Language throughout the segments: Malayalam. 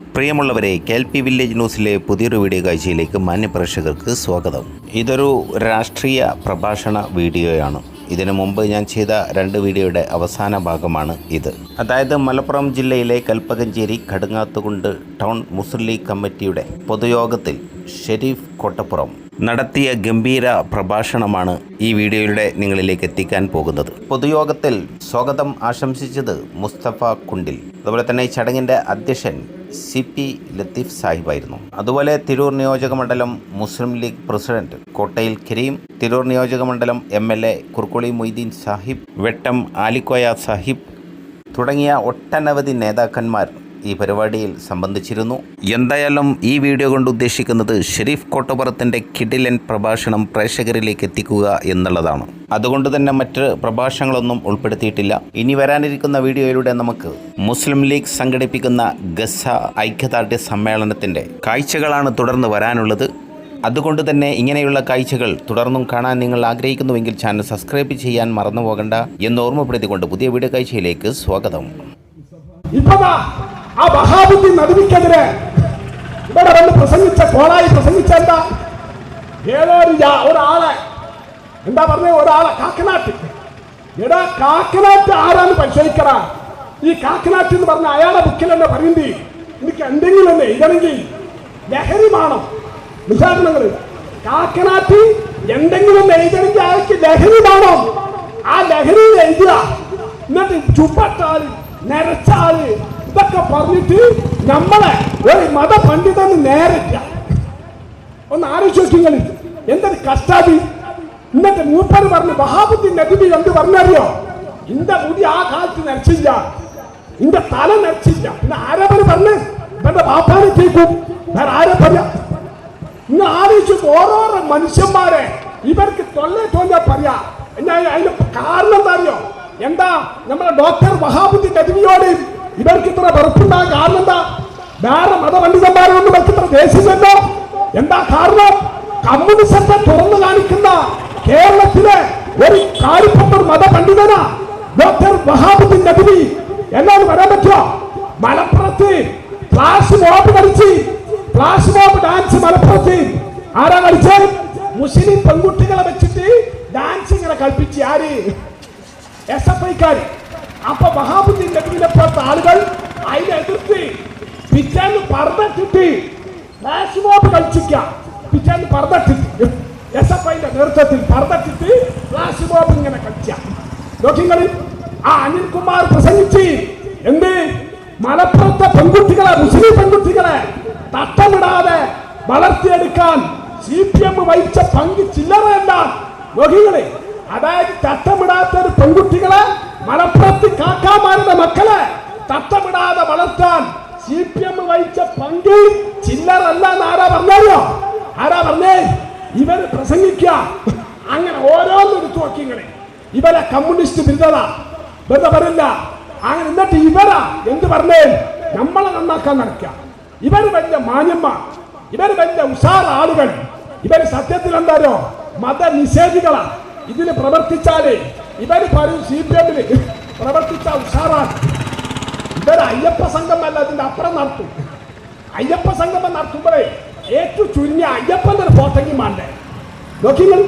പ്രിയമുള്ളവരെ കെ എൽ പി വില്ലേജ് ന്യൂസിലെ പുതിയൊരു വീഡിയോ കാഴ്ചയിലേക്ക് മാന്യപ്രേക്ഷകർക്ക് സ്വാഗതം. ഇതൊരു രാഷ്ട്രീയ പ്രഭാഷണ വീഡിയോയാണ്. ഇതിനു മുമ്പ് ഞാൻ ചെയ്ത രണ്ട് വീഡിയോയുടെ അവസാന ഭാഗമാണ് ഇത്. അതായത് മലപ്പുറം ജില്ലയിലെ കൽപ്പകഞ്ചേരി കടുങ്ങാത്തുകൊണ്ട് ടൗൺ മുസ്ലിം ലീഗ് കമ്മിറ്റിയുടെ പൊതുയോഗത്തിൽ ഷെരീഫ് കോട്ടപ്പുറം നടത്തിയ ഗംഭീര പ്രഭാഷണമാണ് ഈ വീഡിയോയിലൂടെ നിങ്ങളിലേക്ക് എത്തിക്കാൻ പോകുന്നത്. പൊതുയോഗത്തിൽ സ്വാഗതം ആശംസിച്ചത് മുസ്തഫ കുണ്ടിൽ. അതുപോലെ തന്നെ ചടങ്ങിന്റെ അധ്യക്ഷൻ സി പി ലത്തീഫ് സാഹിബായിരുന്നു. അതുപോലെ തിരൂർ നിയോജക മണ്ഡലം മുസ്ലിം ലീഗ് പ്രസിഡന്റ് കോട്ടയിൽ കരീം തിരൂർ നിയോജക മണ്ഡലം M L A Kurukkoli Moideen Sahib Vettom Alikoya Sahib തുടങ്ങിയ ഒട്ടനവധി നേതാക്കന്മാർ ഈ പരിപാടിയിൽ സംബന്ധിച്ചിരുന്നു. എന്തായാലും ഈ വീഡിയോ കൊണ്ട് ഉദ്ദേശിക്കുന്നത് ഷെരീഫ് കോട്ടപ്പുറത്തിന്റെ കിഡിലൻ പ്രഭാഷണം പ്രേക്ഷകരിലേക്ക് എത്തിക്കുക എന്നുള്ളതാണ്. അതുകൊണ്ട് തന്നെ മറ്റ് പ്രഭാഷണങ്ങളൊന്നും ഉൾപ്പെടുത്തിയിട്ടില്ല. ഇനി വരാനിരിക്കുന്ന വീഡിയോയിലൂടെ നമുക്ക് മുസ്ലിം ലീഗ് സംഘടിപ്പിക്കുന്ന ഗസ ഐക്യദാർഢ്യ സമ്മേളനത്തിന്റെ കാഴ്ചകളാണ് തുടർന്ന് വരാനുള്ളത്. അതുകൊണ്ട് തന്നെ ഇങ്ങനെയുള്ള കാഴ്ചകൾ തുടർന്നും കാണാൻ നിങ്ങൾ ആഗ്രഹിക്കുന്നുവെങ്കിൽ ചാനൽ സബ്സ്ക്രൈബ് ചെയ്യാൻ മറന്നു പോകണ്ട എന്ന് ഓർമ്മപ്പെടുത്തിക്കൊണ്ട് പുതിയ വീഡിയോ കാഴ്ചയിലേക്ക് സ്വാഗതം. ആ വഹാബുദ്ദീൻ നടുവിക്കെതിരെ ഇവിടെ വന്ന് പ്രസംഗിച്ച കോളായി പ്രസംഗിച്ച എന്താ? ഏതോ ഒരു ഒരാളെ. എന്താ പറഞ്ഞ? ഒരാളെ കാക്കനാട്ട് എടാ കാക്കനാട്ട് ആരാന്ന് പരിശോധിക്കറ ഈ കാക്കനാട്ട് എന്ന് പറഞ്ഞ അയാളെ ബുക്കിൽ തന്നെ പറയുന്നത് എനിക്ക് എന്തെങ്കിലും ഒന്ന് ഇതാണെങ്കിൽ ലഹരി വേണം. നിസാരണങ്ങൾ കാക്കനാട്ട് എന്തെങ്കിലും എഴുതണെങ്കിൽ അയാൾക്ക് ലഹരി വേണം. ആ ലഹരി എഴുതുക. എന്നിട്ട് ചുപ്പട്ടാൽ നരച്ചാൽ ഇതൊക്കെ പറഞ്ഞിട്ട് നമ്മളെ ഒരു മതപണ്ഡിതന് നേരില്ല. ഒന്ന് ആലോചിച്ചിങ്ങൾ എന്തൊരു കഷ്ടാതി. ഇന്നത്തെ മൂപ്പർ പറഞ്ഞു ബഹാബുദ്ധി നദിബി എന്ത് പറഞ്ഞറിയോ? ഇന്റെ മുടി ആ കാലത്ത് നരച്ചില്ല ഇന്റെ തല നരച്ചില്ല പിന്നെ ആരെ പറഞ്ഞു? ഇവന്റെ ബാപ്പാനെ കേൾക്കും. വേറെ ആരെ പറയാ ഇന്ന് ആലോചിച്ചു ഓരോരോ മനുഷ്യന്മാരെ ഇവർക്ക് തൊല്ലേ തോന്നിയാ പറയാ. എന്നാ അതിന് കാരണം എന്താ അറിയോ? എന്താ? നമ്മുടെ ഡോക്ടർ മഹാബുദ്ധി നബിയോട് ഇവർക്ക് ഇത്ര വെറുപ്പുണ്ടാകാൻ കാരണം എന്താ? വേറെ മതപണ്ഡിതന്മാരൊന്നും ഇവർക്ക് ഇത്ര ദേശീയമല്ലോ എന്താ കാരണം? കമ്മ്യൂണിസത്തെ തുറന്നു കാണിക്കുന്ന കേരളത്തിലെ ഒരു കാലിപ്പൊട്ടർ മതപണ്ഡിതനാ ഡോക്ടർ വഹാബുദ്ദീൻ നബി എന്നാണ് വരാൻ പറ്റുമോ? മലപ്പുറത്ത് ക്ലാസ് മോബ് കളിച്ച് ഫ്ലാഷ് മോബ് ഡാൻസ് മലപ്പുറത്ത്. ആരാ കളിച്ചത് മുസ്ലിം പെൺകുട്ടികളെ വെച്ചിട്ട് ഡാൻസ് ഇങ്ങനെ കളിപ്പിച്ച് ആര്? എസ് എഫ് ഐക്കാർ അപ്പൊ മഹാബുദ്ധി നബീനെ പോലത്തെ ആളുകൾ അതിനെ എതിർത്ത് പിറ്റേന്ന് പറഞ്ഞിട്ട് ഫ്ലാഷ് മോബ് കളിച്ചിക്ക പിറ്റേന്ന് പറഞ്ഞിട്ട് എസ് എഫ് ഐന്റെ നേതൃത്വത്തിൽ പറഞ്ഞിട്ട് ഫ്ലാഷ് മോബ് ഇങ്ങനെ കളിച്ച. നോക്കിങ്ങളിൽ ആ അനിൽകുമാർ പ്രസംഗിച്ച് എന്ത്? മലപ്പുറത്തെ പെൺകുട്ടികളെ മുസ്ലിം പെൺകുട്ടികളെ തട്ടമിടാതെ വളർത്തിയെടുക്കാൻ സി പി എം വഹിച്ച പങ്ക് ചില്ലറയല്ല. നോക്കിങ്ങളെ അതായത് തട്ടമിടാത്ത ഒരു പെൺകുട്ടികളെ മലപ്പുറത്ത് കാക്കാമാരുടെ മക്കളെ തട്ടമിടാതെ വളർത്താൻ സി പി എം വഹിച്ച പങ്ക് ചില്ലറല്ല ആരാ പറഞ്ഞോ ആരാ പറഞ്ഞേ? ഇവർ പ്രസംഗിക്കുക. അങ്ങനെ ഓരോന്നും എടുത്തു നോക്കിങ്ങളെ ഇവരെ കമ്മ്യൂണിസ്റ്റ് ബിരുദത. ബന്ധ പറയില്ല. അങ്ങനെ എന്നിട്ട് ഇവരാ എന്ത് പറഞ്ഞേ? നമ്മളെ നന്നാക്കാൻ നടക്കുക. ഇവർ വലിയ മാന്യന്മാർ. ഇവർ വലിയ ഉഷാർ ആളുകൾ. ഇവർ സത്യത്തിൽ എന്താരോ മതനിഷേധികളാ. ഇതിന് പ്രവർത്തിച്ചാൽ ഇവർ പറയും സി പി എമ്മിന് പ്രവർത്തിച്ച ഉഷാറാണ്. ഇവർ അയ്യപ്പ സംഘമല്ല അതിന്റെ അപ്പുറം നടത്തും. അയ്യപ്പ സംഗമം നടത്തുമ്പോഴേ ഏറ്റവും ചുരുങ്ങിയ അയ്യപ്പന്റെ ഒരു ഫോട്ടോയും വേണ്ടേ നോക്കിങ്ങൾ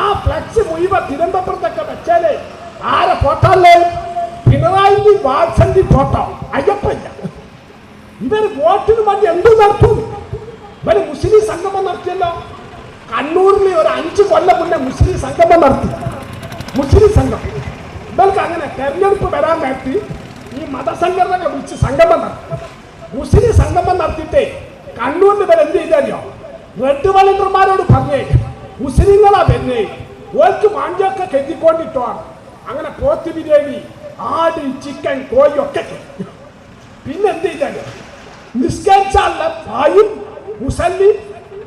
ആ ഫ്ലക്സ് മുഴുവൻ തിരുവനന്തപുരത്തൊക്കെ വെച്ചാലേ ആരെ ഫോട്ടോ അല്ലേ പിണറായി വാത്സന്റെ ഫോട്ടോ അയ്യപ്പല്ല ഇവർ വോട്ടിന് വേണ്ടി എന്ത് നടത്തും. ഇവർ മുസ്ലിം സംഗമം നടത്തിയല്ലോ. കണ്ണൂരിൽ ഒരു അഞ്ച് കൊല്ലം മുന്നേ മുസ്ലിം സംഗമം നടത്തി. മുസ്ലിം സംഘം. ഇവർക്ക് അങ്ങനെ തെരഞ്ഞെടുപ്പ് വരാൻ നേരത്തി ഈ മതസംഘടനകൾ വിളിച്ച് സംഗമം നടത്തി. മുസ്ലിം സംഗമം നടത്തിയിട്ടേ കണ്ണൂരിൽ ഇവർ എന്ത് ചെയ്തറിയോ? റെഡ് വളണ്ടർമാരോട് പറഞ്ഞേ മുസ്ലിങ്ങളാ വരുന്നേ ഓർക്ക് മാഞ്ചൊക്കെ കെട്ടിക്കൊണ്ടിട്ടോ അങ്ങനെ പോത്ത് ബിരിയാണി ആട് ചിക്കൻ കോഴി ഒക്കെ പിന്നെ എന്ത് ചെയ്താൽ നിസ്കരിച്ചാലുള്ള പായും മുസല്ലി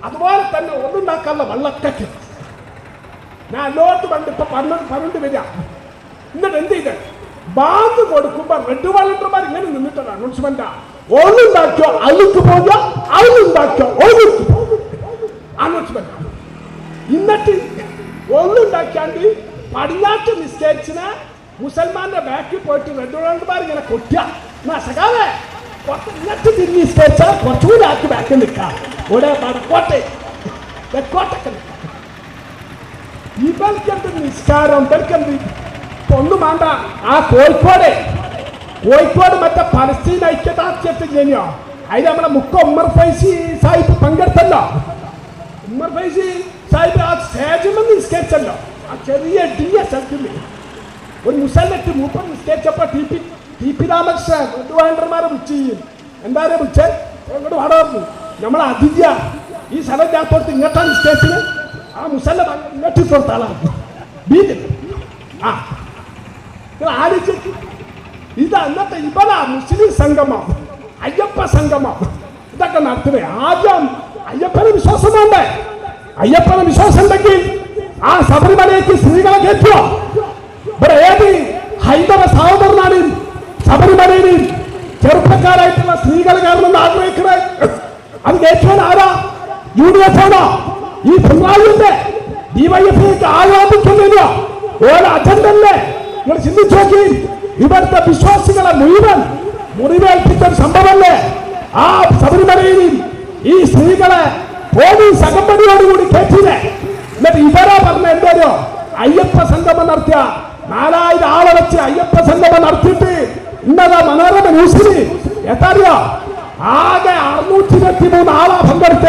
അതുപോലെ തന്നെ ഒന്നുണ്ടാക്കാനുള്ള വെള്ളമൊക്കെ കിട്ടി. ഞാൻ ലോട്ട് പണ്ട് ഇപ്പൊ പന്ത്രണ്ട് പന്ത്രണ്ട് വരിക. എന്നിട്ട് എന്ത് ചെയ്ത്? ബാങ്ക് കൊടുക്കുമ്പോ റെഡ് വളണ്ടർമാർ ഇങ്ങനെ നിന്നിട്ടാണ് അനൗൺസ്മെന്റാ ഒന്നുണ്ടാക്കിയോ? അഴുക്ക് പോവുക. അഴുണ്ടാക്കിയോ ഒഴുക്ക് അനൗൺസ്മെന്റ് എന്നിട്ട് ഒന്നുണ്ടാക്കിയാണ്ട് പടിഞ്ഞാട്ട് നിസ്കരിച്ചിന് മുസൽമാന്റെ ബാക്കിൽ പോയിട്ട് റെഡ് വളണ്ടർമാർ ഇങ്ങനെ കൊട്ടിയ എന്നാ സഖാവേ ഇങ്ങോട്ട് തിരിഞ്ഞ് നിസ്കരിച്ചാൽ കുറച്ചുകൂടി ആക്കി ബാക്കിൽ നിൽക്കാം. ഇവിടെ വടക്കോട്ടെ തെക്കോട്ടൊക്കെ നിൽക്കാം ഇവൽക്കെന്ത് നിസ്കാരം ഇവൽക്കെന്ത് ഒന്നും വേണ്ട. ആ കോഴിക്കോട്. കോഴിക്കോട് മറ്റേ പലസ്തീൻ ഐക്യദാർഢ്യത്തിൽ ജനിയോ? അതിന് നമ്മളെ മുക്ക ഉമ്മർ ഫൈസി സാഹിബ് പങ്കെടുത്തല്ലോ. ഉമ്മർ ഫൈസി സാഹിബ് ആ സ്റ്റേജിൽ നിസ്കരിച്ചല്ലോ. ആ ചെറിയ ഡി എസ് ഒരു മുസല്ലറ്റ് മൂപ്പർ നിസ്കരിച്ചപ്പോ T P T P Ramakrishnan വേണ്ടർമാരെ വിളിച്ച് എന്താ വിളിച്ചേ? അങ്ങോട്ട് പാടാറുണ്ട് നമ്മളെ അതിഥ്യ. ഈ സ്ഥലം ഞാപ്പുറത്ത് ഇങ്ങോട്ടാണ് നിസ്കരിച്ചത്? ആ മുസല്ല ഇങ്ങോട്ട് കൊടുത്ത ആളാണ് ബീജ് ആ. ആലോചിച്ച് ഇത് അന്നത്തെ ഇവല മുസ്ലിം സംഗമം. അയ്യപ്പ സംഗമം. ഇതൊക്കെ നടത്തുന്നത് ആദ്യം അയ്യപ്പന് വിശ്വാസം വേണ്ടേ? അയ്യപ്പന് വിശ്വാസം ഉണ്ടെങ്കിൽ ആ ശബരിമലയ്ക്ക് സ്ത്രീകളെ കയറ്റുക ഇവിടെ ഏത് ഹൈന്ദവ സഹോദരനാണ് ശബരിമലയിൽ ചെറുപ്പക്കാരായിട്ടുള്ള സ്ത്രീകൾ കയറണമെന്ന് ആഗ്രഹിക്കുന്നത് അത് കയറ്റുവാൻ ആരാ? യു ഡി എഫ് ആണോ? ഈ പിണറായിന്റെ ഡിവൈഎഫ്ഐക്ക് ആരോപിക്കുന്നില്ലോ ഓരോ അജണ്ടല്ലേ നിങ്ങൾ ചിന്തിച്ചു നോക്കി. ഇവിടുത്തെ വിശ്വാസികളെ മുഴുവൻ മുറിവേൽപ്പിച്ച ഒരു സംഭവമല്ലേ? ആ ശബരിമലയിൽ ഈ സ്ത്രീകളെ പോലീസ് അകമ്പടിയോടുകൂടി കയറ്റിയില്ലേ? എന്നിട്ട് ഇവരാ പറഞ്ഞ എന്തോ അയ്യപ്പ സംഗമം നടത്തിയ നാലായിരം ആളെ വെച്ച് അയ്യപ്പ സംഗമം നടത്തിയിട്ട് ഇന്നതാ മനോരമ ന്യൂസിൽ എത്രയോ ആകെ അറുന്നൂറ്റി ഇരുപത്തി മൂന്ന് ആളാ പങ്കെടുത്ത്.